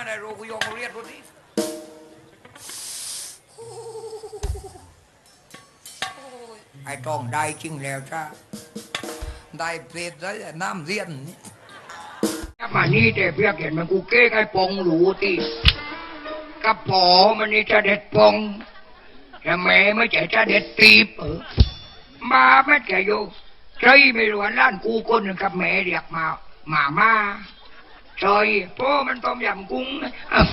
อะไรโรกุยองเรียนรุ่นนี้ไอ้ต้องได้จริงแล้วจ้าได้เพลดได้น้ำเรียนนี่มานี่แต่เพียกเห็นมันกูเก้ไอ้ปองหรูตีกระป๋อมันนี่จะเด็ดปองแต่แม่ไม่ใช่จะเด็ดตีบเออมาไม่ใช่โย่ใจไม่รู้ว่าล้านกูคนหนึ่งกับแม่เรียกมา มามา ซอยพ่อมันต้มยำกุ้งอ้าว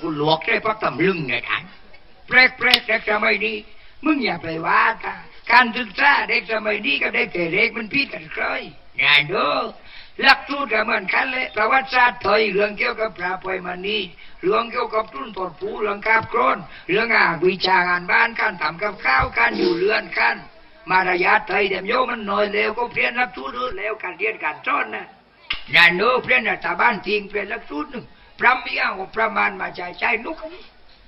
กูหลวกได้เพราะตำลึงเนี่ยท่านแปลกแปลกแต่สมัยนี้มึงอย่าไปว่ากันการศึกษาเด็กสมัยนี้กับเด็กแต่เด็กมันพิดกันเคยอย่ายดูหลักสูตรก็เหมือนกันเลยประวัติศาสตร์ไทยเรื่องเกี่ยวกับพระปอยมานีเรื่องเกี่ยวกับตุ้นตดผูเรื่องกาบโครนเรื่องอานวิชางานบ้านการทำกับข้าวการอยู่เรือนกันมารยาทไทยเดมโยมันน้อยเร็วก็เปลี่ยนหลักสูตรอื่นแล้วการเรียนการสอนนะ นานโนเปลี่ยนรัฐบาลทิ้งเปลี่ยนลักสูตรหนึ่งพระมีอ้างว่าประมาณมาใช้ใช้นุก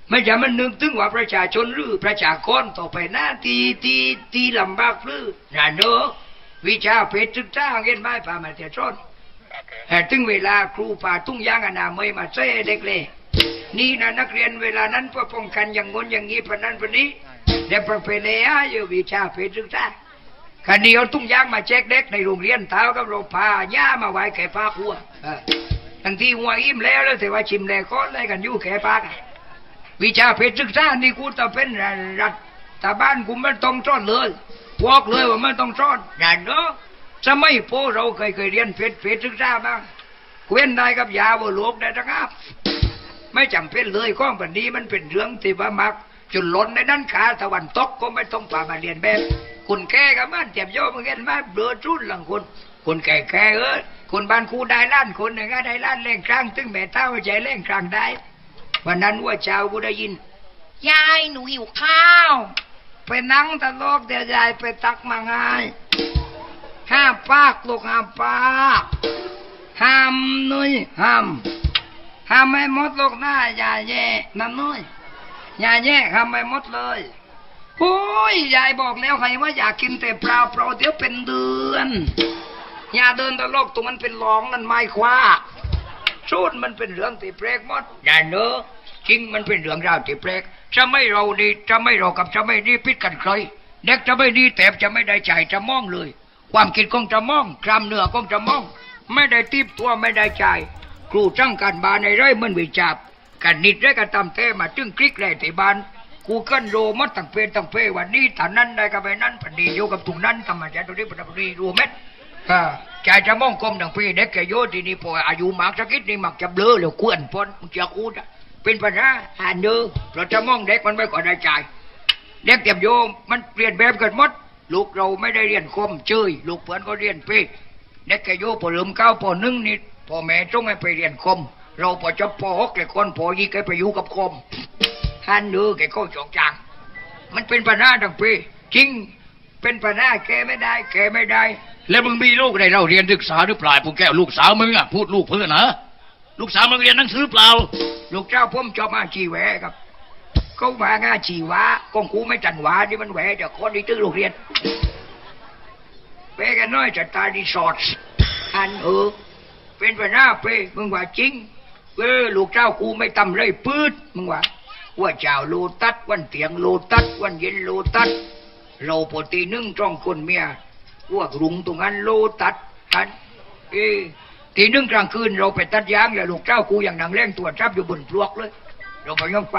ไม่ใช่มันนึกถึงว่าประชาชนหรือประชากรต่อไปหน้าทีทีทีลำบากหรือนานโนวิชาเพชรศึกษาเงินไม่ามาเสียชนแต่ถึงเวลาครูป่าตุ้งยางอนามัยมาเซ่เด็กเลยนี่นะนักเรียนเวลานั้นเพื่อป้องกันอย่างงนอย่างนี้พนันพนนี้เด็กประเพณีอยู่วิชาเพชรศึกษา คดีเอาตุ้งยางมาแจกเด็กในโรงเรียนเท้ากับโรงพาย่ามาไว้แก่ปากหัวเออทั้งที่หัวอิ่มแล้วแล้วแต่ว่าชิมแลก้อนอะไรกันอยู่แก่ปากอะวิชาเพชรศึกษานี่กูจะเป็นรัฐตาบ้านกูไม่ต้องซ่อนเลยพวกเลยว่าไม่ต้องซ่อนอย่าเนาะสมัยโพเราเคยเคยเรียนเพชรเพชรศึกษาบ้างเว้นได้กับยาว่าโลกได้ทั้งอับไม่จำเป็นเลยข้องแบบนี้มันเป็นเรื่องที่ว่ามัก จุดล้นในนั้นขาตะวันตกก็ไม่ต้องป่ามาเรียนแบบคุณแก่กับบ้านเจ็บโยมมึงเห็นไหมเบือจุนหลังคนคนแก่แก่เออคนบ้านครูได้ล้านคนหนึ่งก็ได้ล้านเล่งครั้งตึงแม่เท่าใจเล่งครั้งได้ วันนั้นว่าเช้ากูได้ยิน ยายหนูหิวข้าว ไปนั่งตะโลกเดี๋ยวยายไปตักมาง่ายห้ามปากลูกห้ามปากห้ามนุ้ยห้ามทำให้หมดลูกหน้าอย่าแย่น้ำน้อ ยอย่าแย่ทำให้หมดเลยโอ้ยยายบอกแล้วใครว่าอยากกินแต่เปล่าเปล่าเดี๋ยวเป็นเดือนอย่าเดินตะโลกตรงมันเป็นหลองนั่นไม่คว้าสูตรมันเป็นเรื่องที่แปลกหมดอย่าเนอะจริงมันเป็นเรื่องราวที่แปลกจะไม่เราดีจะไม่เรากับจะไม่ดีพิดกันใครเด็กจะไม่ดีแต่จะไม่ได้ใจจะมองเลย ความคิดของจะมองกล้ามเนื้อของจะมอง ไม่ได้ตีบตัวไม่ได้ใจครูจ้างการบานในไร่มันวิจาบ กันนิดได้กันตำเต้มาจึงคลิกแร่ที่บ้านกูเกินโรมัดตั้งเพตั้งเพวันนี้ฐานนั้นได้กับไปนั้นพันดีโยกับถุงนั้นทำมาจากตรงนี้ปันดีรู้เม็ดอ่าใจจะมองกลมตั้งเพเด็กแกโยทีนี้พออายุมากสักนิดนี่มักจะเบลอแล้วกวนปนมึงจะกูดอะเป็นปัญหาอ่านเด้อเราจะมองเด็กมันไม่ก่อนได้ใจเด็กเตรียมโยมมันเปลี่ยนแบบกันหมดลูกเราไม่ได้เรียนคมเจยลูกเพื่อนก็เรียนเป๊เด็กแกโยพอลืมเก้าพอนึ่งนี่พ่อแม่ต้องให้ไปเรียนคม เราพอจบปหกเลยคนพอยี่แกไปอยู่กับคมท่านเด้อแกก็จอกจางมันเป็นปัญหาทั้งปีจริงเป็นปัญหาแกไม่ได้ แกไม่ได้ แล้วมึงมีลูกได้เราเรียนศึกษาหรือเปล่าพวกแก้วลูกสาวมึงอะพูดลูกเพื่อนนะลูกสาวมึงเรียนหนังสือเปล่า ลูกเจ้าผมจบมาชีแหวครับเขามางาชีวะกองคูไม่จันหวาที่มันแหวเดี๋ยวคนที่ตื้อลูกเรียนเปกันน้อยจะตายรีสอร์ทอันเออเป็นไปหน้าเป้มึงว่าจริง เออลูกเจ้ากูไม่ตำเลยปืดมึงวะว่าเจ้าโลตัดวันเตียงโลตัดวันเย็นโลตัดเราปกตินึ่งจ้องคนเมียว่ากรุงตรงนั้นโลตัดทันเออทีนึ่งกลางคืนเราไปตัดยางแล้วลูกเจ้ากูอย่างนังเล่งตัวจจับอยู่บนปลวกเลย เราไปย่องฟัง